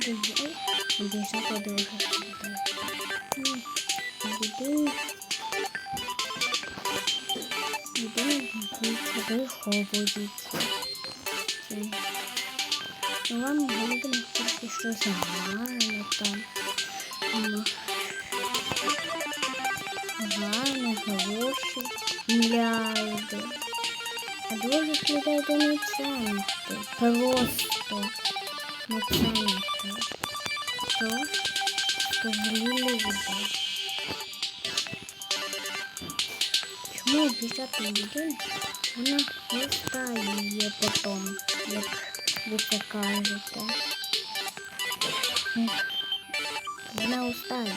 надоело обіжати других людей. Ні, Людина, людина боїться, виховується. Ну, вам головне тільки щось гарне там. Ну, гарне, хороше, мільярди. А других людей то не цінити. Просто не цінити. То, що злі люди. Чому обіжати людину? Вона устає потім, як ви це кажете. Вона устає.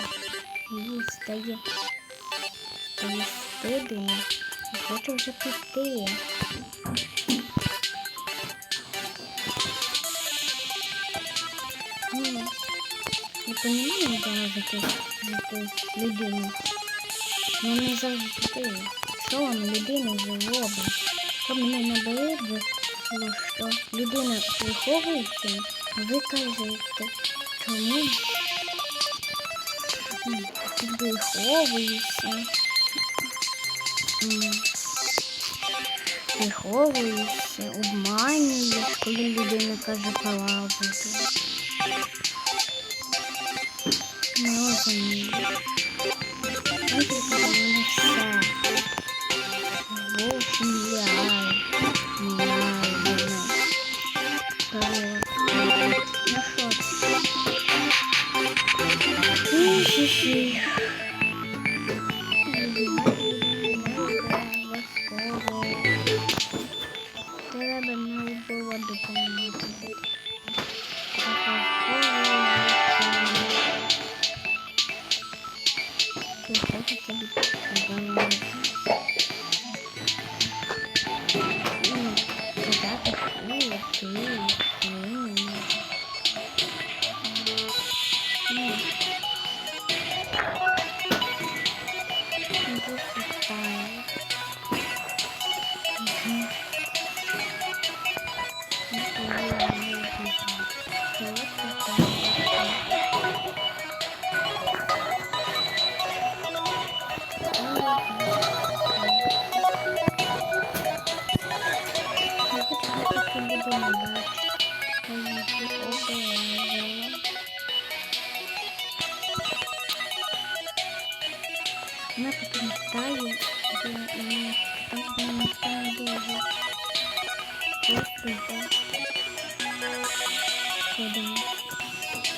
Їй стає. Стає стидно. І хоче вже піти. розумію залежати від людини. Ну не завжди. Що он людину зробить? Что мне не було, що людина приховується, ви кажете, чому приховується. Приховується, обманює, коли людина каже правду. Ne olsun ya? Herkese Mm-hmm. Вона потім стає, де і там вона не стане дуже. Просто йде. Куди?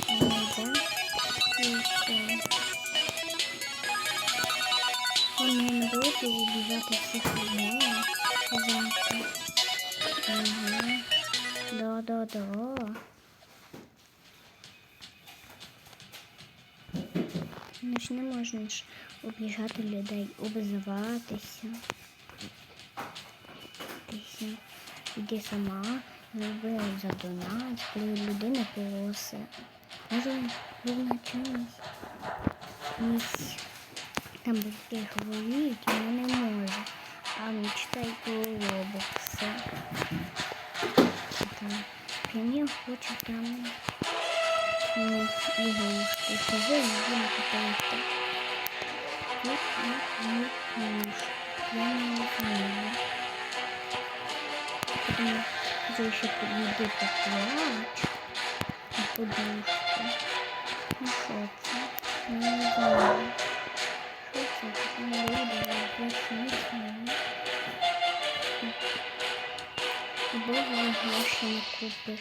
Вона йде. І все. Он не буде убежати всіх людей. Казати. да-да. Ну ж не можна ж об'їжджати людей, обзиватися. Іди сама, зроби за донат, коли людина просить. Може, визначимось. Там був тих воїв, і ми не можемо. прем'єр хоче там ну, ігрушки. Сижу і будемо купити. Тут і муж. Я не знаю. Потім вже ще підійде поплач. І подушку. Ну що це? Я не знаю. Що це? Тут не люди, плачуться. Бога гроші не купиш.